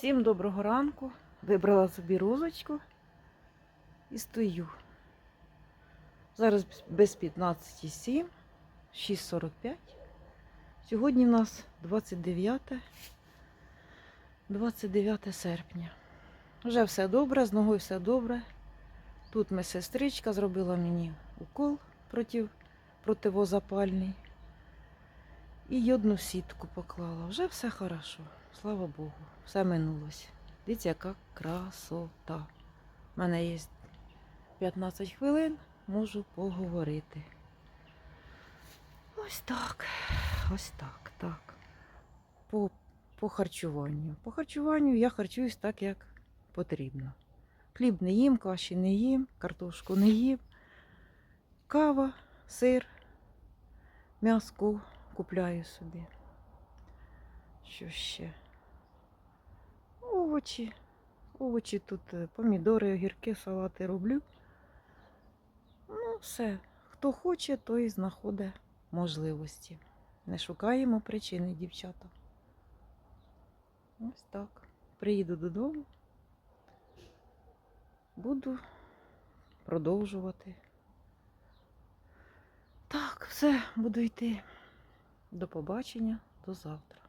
Всім доброго ранку. Вибрала собі розочку і стою. Зараз без 15,7, 6.45. Сьогодні в нас 29, 29 серпня. Вже все добре, з ногою все добре. Тут медсестричка зробила мені укол проти, противозапальний. І йодну сітку поклала. Вже все хорошо. Слава Богу. Все минулось. Дивіться, яка красота. У мене є 15 хвилин, можу поговорити. Ось так. Ось так, так. По, по харчуванню. По харчуванню я харчуюсь так, як потрібно. Хліб не їм, каші не їм, картошку не їм. Кава, сир, м'яско купляю собі. Що ще? Овочі. Овочі тут е, помідори, огірки, салати роблю. Ну, все. Хто хоче, той знаходить можливості. Не шукаємо причини, дівчата. Ось так. Приїду додому. Буду продовжувати. Так, все, буду йти. До побачення, до завтра.